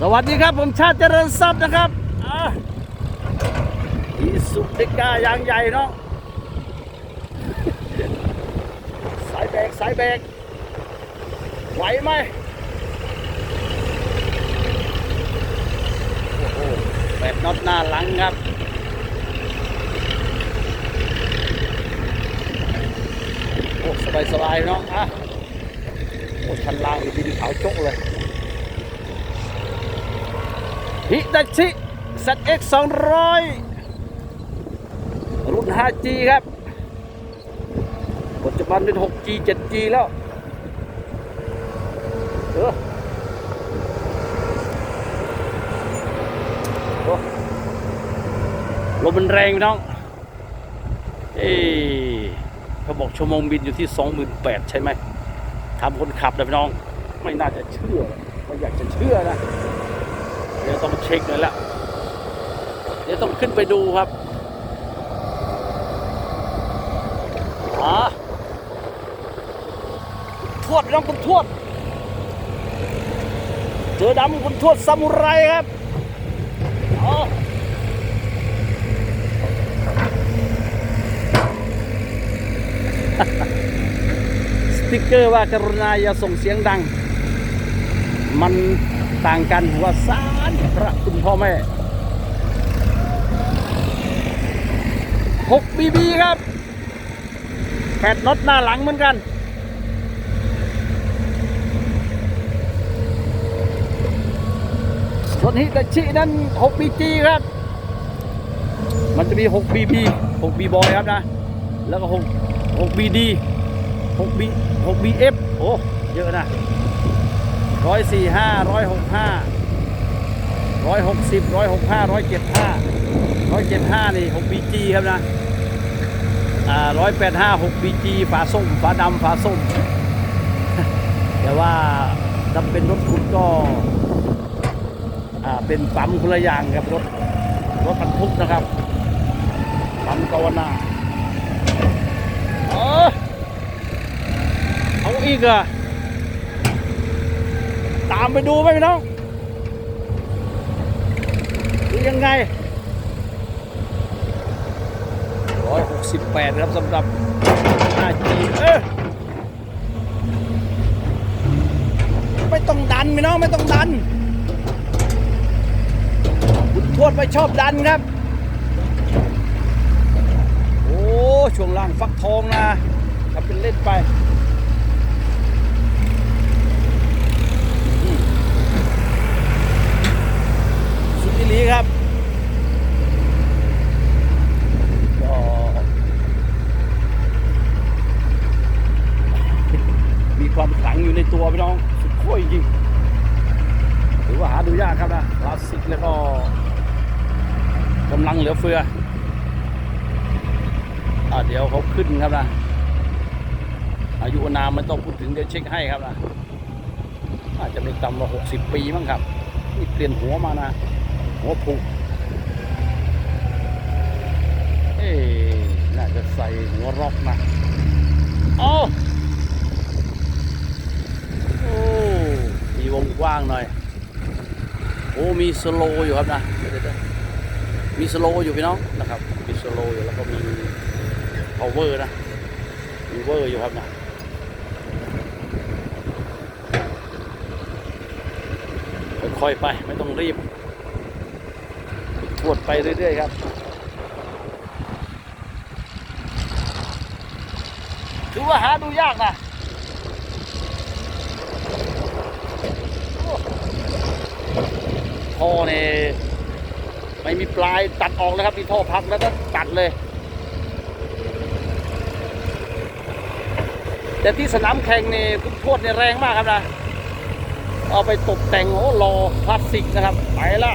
สวัสดีครับผมชาติเจริญทรัพย์นะครับอ่าอีสุเดกายางใหญ่เนาะสายแบกสายแบกไหวไหมโอ้โหแปดน็อตหน้าหลังครับโอ้สบายสบายๆเนาะอะโอ้ชั้นล่างนี่ดินขาวจกเลย ฮิตาชิ ZX 200 รุ่น 5G ครับ ปัจจุบันเป็น 6G 7G แล้ว เออลมมันแรงพี่น้อง เอ้เขาบอกชั่วโมงบินอยู่ที่ 28,000 ใช่ไหมทำคนขับนะพี่น้อง ไม่น่าจะเชื่อไม่อยากจะเชื่อนะ เดี๋ยวต้องเช็คเลยละเดี๋ยวต้องขึ้นไปดูครับอ๋อทวดน้องคุณทวดเจอดำคุณทวดซามูไรครับอ๋อสติ๊กเกอร์ว่ากรุณาอย่าส่งเสียงดัง มันต่างกันหัวสา รพระคุณพ่อแม่6บีบีครับแปดน็อตหน้าหลังเหมือนกันส่วนฮิตาชินั้น6 BG ครับ มันจะมี6 BB 6 B boy ครับนะ แล้วก็6 6 BD 6 B 6 BF โอ้ เยอะนะร้อยสี่ห้า ร้อยหกสิบร้อยหกห้าร้อยเจ็ดห้าร้อยเจ็ดห้านี่หกบีจีครับนะอ่าร้อยแปดห้าหกบีจีฝาส้มฝาดำฝาส้ม แต่ว่าถ้าเป็นรถคุณก็อ่าเป็นปั๊มคนละอย่างกับรถรถบรรทุกนะครับปั๊มกาวนาเออเอาอีกอะตามไปดูไหมพี่น้อง ดูยังไงร้อยหกสิบแปดครับสำหรับ 5G เอ้ยไม่ต้องดันพี่น้องไม่ต้องดันคุณทวดไปชอบดันครับ โอ้ช่วงล่างฟักทองนะทำเป็นเล่นไป สุดที่ลีครับก็มีความขลังอยู่ในตัวพี่น้อง สุดโค้ยจริงถือว่าหาดูยากครับนะคลาสสิกแล้วก็กำลังเหลือเฟืออะเดี๋ยวเขาขึ้นครับนะอายุอานามไม่ต้องพูดถึงเดี๋ยวเช็คให้ครับนะอาจจะไม่ต่ำกว่าหกสิบปีมั้งครับนี่เปลี่ยนหัวมานะ หัวผูกเอ๊น่าจะใส่หัวรอกนะโอ้โอ้มีวงกว้างหน่อย โอ้ มีสโลอยู่ครับนะเดี๋ยวมีสโลอยู่พี่น้องนะครับ มีสโลอยู่แล้วก็มี power นะ มีเวอร์อยู่ครับนะค่อยๆไปไม่ต้องรีบ ทวดไปเรื่อย ๆ ครับ ถือว่าหาดูยากนะท่อเนี่ยไม่มีปลายตัดออกเลยครับมีท่อพักแล้วก็ตัดเลย แต่ที่สนามแข่งนี่คุณทวดเนี่ยแรงมากครับนะ เอาไปตกแต่งโอ้รอพลาสติกนะครับ ไปละ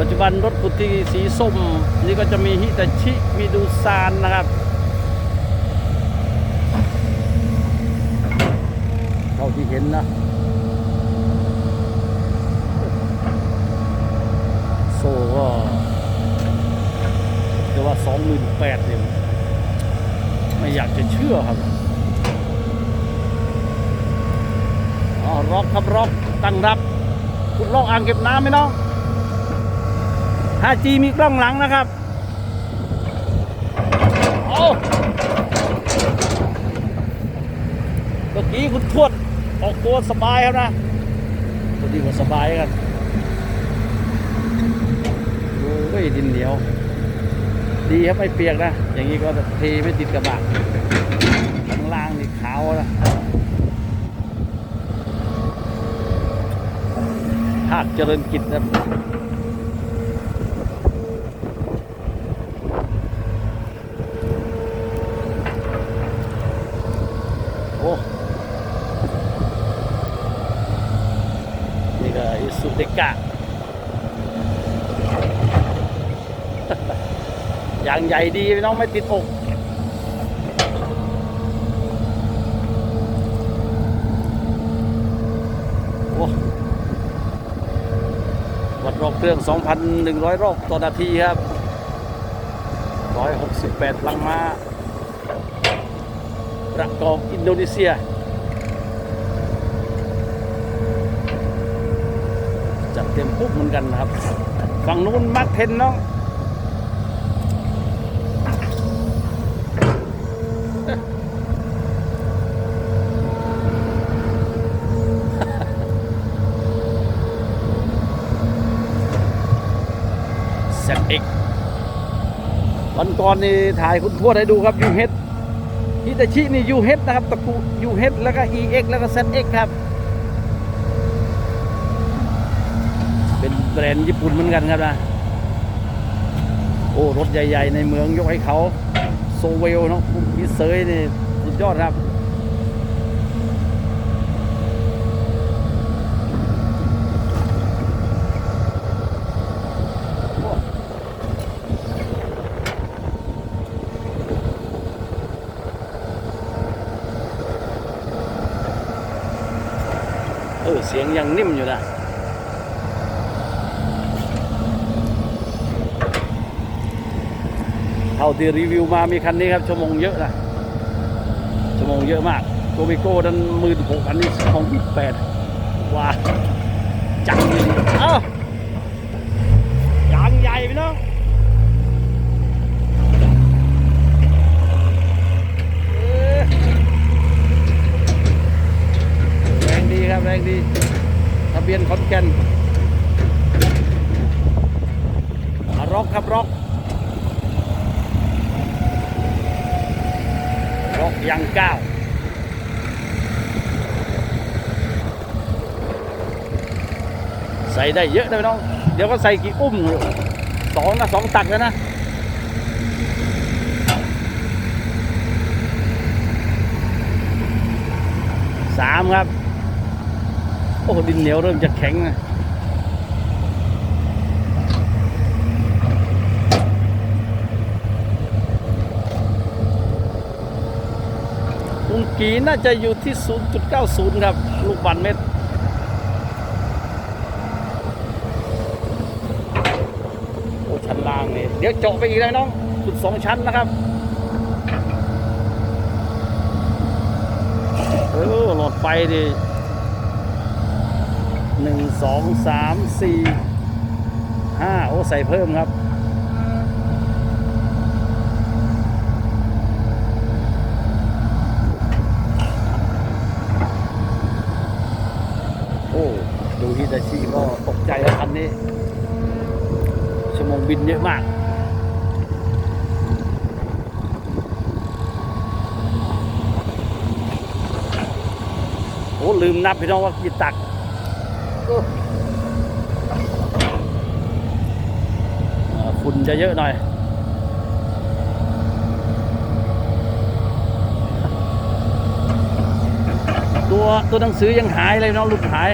ปัจจุบันรถกุฏิสีส้ม นี่ก็จะมีฮิตาชิ มีดูซานนะครับ เท่าที่เห็นนะ โซ่ก็จะว่าสองหมื่นแปดเนี่ยไม่อยากจะเชื่อครับอ๋อร็อกครับร็อกตั้งรับ คุณลองอ่างเก็บน้ำไหมน้อง 5G มีกล้องหลังนะครับโอ้เมื่อกี้คุณทวดออกตัวสบายครับนะตัวนี้ก็สบายกันโอ้ยดินเหนียว ดีครับไม่เปียกนะ อย่างนี้ก็เทไม่ติดกระบะข้างล่างนี่ขาวนะหากเจริญกิจครับ โอ้ นี่ก็อิสุเดกะ อย่างใหญ่ดีพี่น้องไม่ติดอกโอ้วัดรอบเครื่อง 2,100 รอบต่อนาทีครับ 168 ลังมาประกอบอินโดนีเซีย จัดเต็มปุ๊บเหมือนกันนะครับ ฝั่งนู้นมาร์คเทนเนาะ เซตเอ็ก วันก่อนนี่ถ่ายคุณทวดให้ดูครับยูเฮดฮิตาชินี่ยูเฮดนะครับตะกูยูเฮดแล้วก็ EX แล้วก็ ZX ครับ เป็นแบรนด์ญี่ปุ่นเหมือนกันครับนะ โอ้ รถใหญ่ ๆ ในเมืองยกให้เขา โซเวลเนาะมิเซยนี่สุดยอดครับ สียงยังนิ่มอยู่นะเท่าที่รีวิวมามีคันนี้ครับชั่วโมงเยอะนะชั่วโมงเยอะมากโกมิโก้นั้นหมื่นหกอันนี้สองพันแปดว้าจังเลยเอ้ายางใหญ่พี่น้องเออแรงดีครับแรงดี เบียนขอนแก่นอะร็อกครับร็อกร็อกยังก้าวใส่ได้เยอะนะพี่น้อง เดี๋ยวก็ใส่กี่อุ้มสองนะสองตักแล้วนะสามครับ โอ้ดินเหนียวเริ่มจะแข็งนะลุงกีน่าจะอยู่ที่ 0.90 ครับ ลูกบาศก์เมตรโอ้ชั้นล่างนี่เดี๋ยวเจาะไปอีกเลยน้องสุดสองชั้นนะครับเออหลอดไฟดิ สองสามสี่ห้าโอ้ใส่เพิ่มครับโอ้ดูฮิตาชิก็ตกใจแล้วคันนี้ ชั่วโมงบินเยอะมาก โอ้ลืมนับพี่น้องว่ากี่ตัก ฝุ่นจะเยอะหน่อยตัวตัวหนังสือยังหายเลยน้องลูกหาย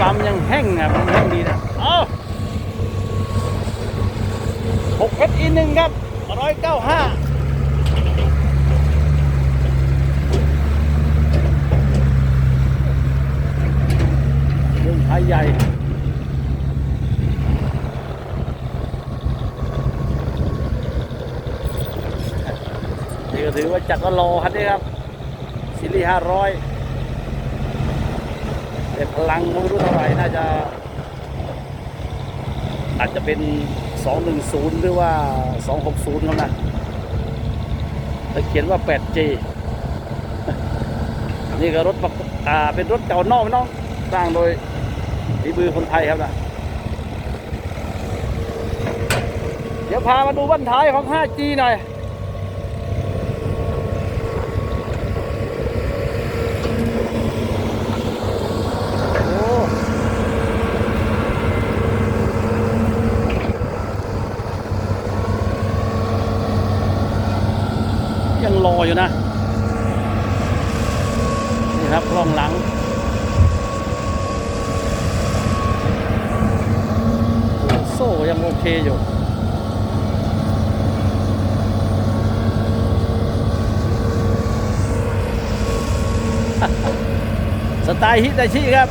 ปั๊มยังแห้งอะมันแห้งดีนะเอ้าหกเพชรอีหนึ่งครับร้อยเก้าห้าเรื่อง ไทยใหญ่นี่ก็ถือว่าจัดว่ารอคันนี้ครับซีรีส์ห้าร้อยแต่พลังไม่รู้เท่าไหร่น่าจะ อาจจะเป็น 210 หรือว่า 260ครับนะแต่เขียนว่า 8G นี่ก็รถเป็นรถเก่านอกน้องสร้างโดย ฝีมือคนไทยครับนะเดี๋ยวพามาดูบั้นท้ายของ 5G หน่อยยังรออยู่นะ นี่ครับกล้องหลัง โอ้โซ่ยังโอเคอยู่สไตล์ฮิตาชิครับ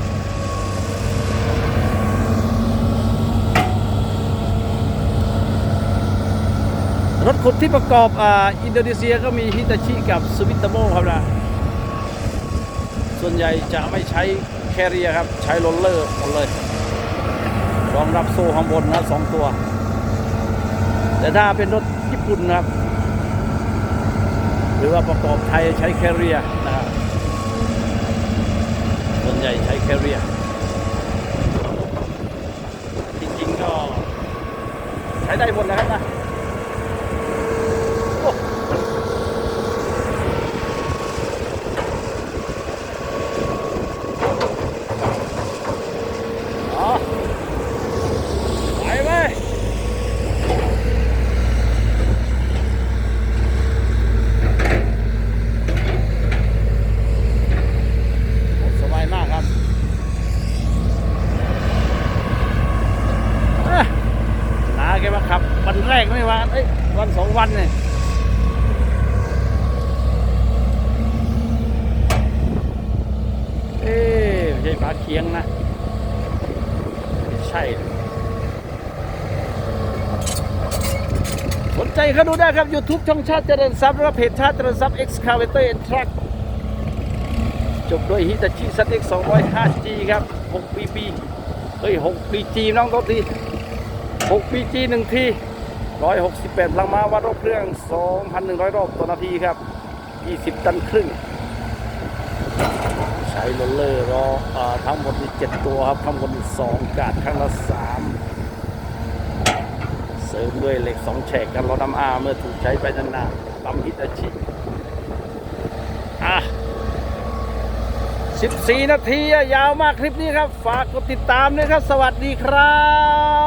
รถขุดที่ประกอบออินโดนีเซียก็มีฮิตาชิกับสวิตโมครับนะ ส่วนใหญ่จะไม่ใช้แคเรียครับ ใช้โรลเลอร์หมดเลย รองรับโซ่ข้างบนนะสองตัว แต่ถ้าเป็นรถญี่ปุ่นนะครับ หรือว่าประกอบไทยใช้แคเรียนะครับส่วนใหญ่ใช้แคเรียจริงๆก็ใช้ได้หมดนะครับนะโอ้อ๋อไปไหมสบายมากครับอะนาแกมาขับ วันแรกไม่วันเอ้ย วันสองวันเนี่ยเอ๊ไม่ใช่ปลาเคียงนะไม่ใช่สนใจเขาดูได้ครับ YouTube ช่องชาติเจริญทรัพย์และเพจชาติเจริญทรัพย์ Excavator and Truck จบด้วยฮิตาชิซัตเอ็ก205 G ครับ6 BB เฮ้ย6 BG น้องโทษที6 BG หนึ่งที 168พลังม้าวัดรอบเครื่อง 2,100 รอบต่อนาทีครับ 20 ตันครึ่ง ใช้โรลเลอร์รออทั้งหมดมี7ตัวครับข้างบนมี2กาดข้างละ 3 เสริมด้วยเหล็ก 2 แฉกกันล้อน้ำอาเมื่อถูกใช้ไปนานๆปั๊มฮิตาชิอะ14 นาทียาวมากคลิปนี้ครับ ฝากกดติดตามด้วยครับ สวัสดีครับ